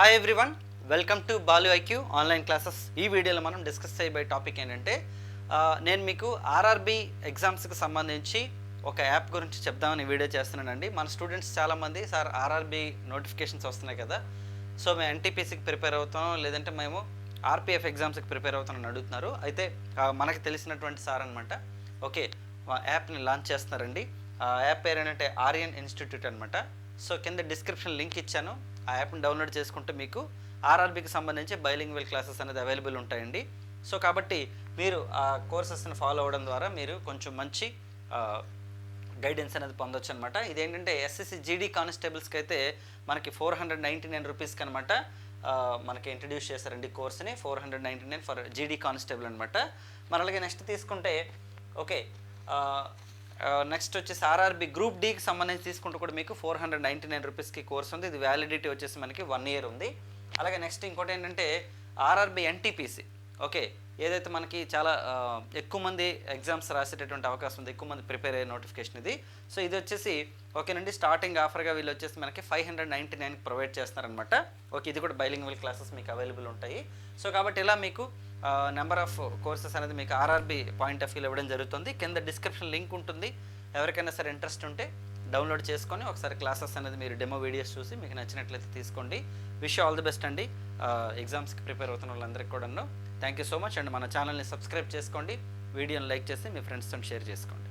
Hi everyone welcome to Balu IQ online classes ఈ వీడియోలో మనం డిస్కస్ చేయబోయే టాపిక్ ఏంటంటే నేను మీకు ఆర్ఆర్బి ఎగ్జామ్స్కి సంబంధించి ఒక యాప్ గురించి చెప్దామని వీడియో చేస్తున్నానండి. మన స్టూడెంట్స్ చాలామంది సార్ ఆర్ఆర్బి నోటిఫికేషన్స్ వస్తున్నాయి కదా. సో మేము ఎన్టీపీసీకి ప్రిపేర్ అవుతాం లేదంటే మేము ఆర్పిఎఫ్ ఎగ్జామ్స్కి ప్రిపేర్ అవుతామని అడుగుతున్నారు. అయితే మనకు మనకి తెలిసినటువంటి సార్ అనమాట ఓకే యాప్ని లాంచ్ చేస్తున్నారండి. ఆ యాప్ పేరు ఏంటంటే ఆర్యన్ ఇన్స్టిట్యూట్ అనమాట సో కింద డిస్క్రిప్షన్ లింక్ ఇచ్చాను. ఆ యాప్ని డౌన్లోడ్ చేసుకుంటే మీకు ఆర్ఆర్బీకి సంబంధించి బైలింగ్వెల్ క్లాసెస్ అనేది అవైలబుల్ ఉంటాయండి. సో కాబట్టి మీరు ఆ కోర్సెస్ని ఫాలో అవ్వడం ద్వారా మీరు కొంచెం మంచి గైడెన్స్ అనేది పొందొచ్చు అనమాట ఇదేంటంటే ఎస్ఎస్సి జీడీ కానిస్టేబుల్స్కి అయితే మనకి ఫోర్ హండ్రెడ్ నైంటీ నైన్ రూపీస్కి అనమాట మనకి ఇంట్రడ్యూస్ చేశారండి కోర్స్ని four hundred ninety nine for GD constable అనమాట. మరి అలాగే నెక్స్ట్ తీసుకుంటే ఓకే నెక్స్ట్ వచ్చేసి ఆర్ఆర్బి గ్రూప్ డీకి సంబంధించి తీసుకుంటే కూడా మీకు ఫోర్ హండ్రెడ్ నైంటీ నైన్ రూపీస్కి కోర్స్ ఉంది. ఇది వ్యాలిడిటీ వచ్చేసి మనకి వన్ ఇయర్ ఉంది. అలాగే నెక్స్ట్ ఇంకోటి ఏంటంటే ఆర్ఆర్బి ఎన్టీపీసీ ఓకే ఏదైతే మనకి చాలా ఎక్కువ మంది ఎగ్జామ్స్ రాసేటటువంటి అవకాశం ఉంది ఎక్కువ మంది ప్రిపేర్ అయ్యే నోటిఫికేషన్ ఇది. సో ఇది వచ్చేసి ఓకేనండి స్టార్టింగ్ ఆఫర్గా వీళ్ళు వచ్చేసి మనకి ఫైవ్ హండ్రెడ్ నైంటీ నైన్కి ప్రొవైడ్ చేస్తున్నారనమాట ఓకే ఇది కూడా బైలింగ్వల్ క్లాసెస్ మీకు అవైలబుల్ ఉంటాయి. సో కాబట్టి ఇలా మీకు నెంబర్ ఆఫ్ కోర్సెస్ అనేది మీకు ఆర్ఆర్బి పాయింట్ ఆఫ్ వ్యూ ఇవ్వడం జరుగుతుంది. కింద డిస్క్రిప్షన్ లింక్ ఉంటుంది. ఎవరికైనా సరే ఇంట్రెస్ట్ ఉంటే డౌన్లోడ్ చేసుకొని ఒకసారి క్లాసెస్ అనేది మీరు డెమో వీడియోస్ చూసి మీకు నచ్చినట్లయితే తీసుకోండి. విష్ ఆల్ ది బెస్ట్ అండి. ఎగ్జామ్స్కి ప్రిపేర్ అవుతున్న వాళ్ళందరికీ కూడాను. Thank you so much and మన ఛానల్ని సబ్స్క్రైబ్ చేసుకోండి. వీడియోని లైక్ చేసి మీ ఫ్రెండ్స్తో షేర్ చేసుకోండి.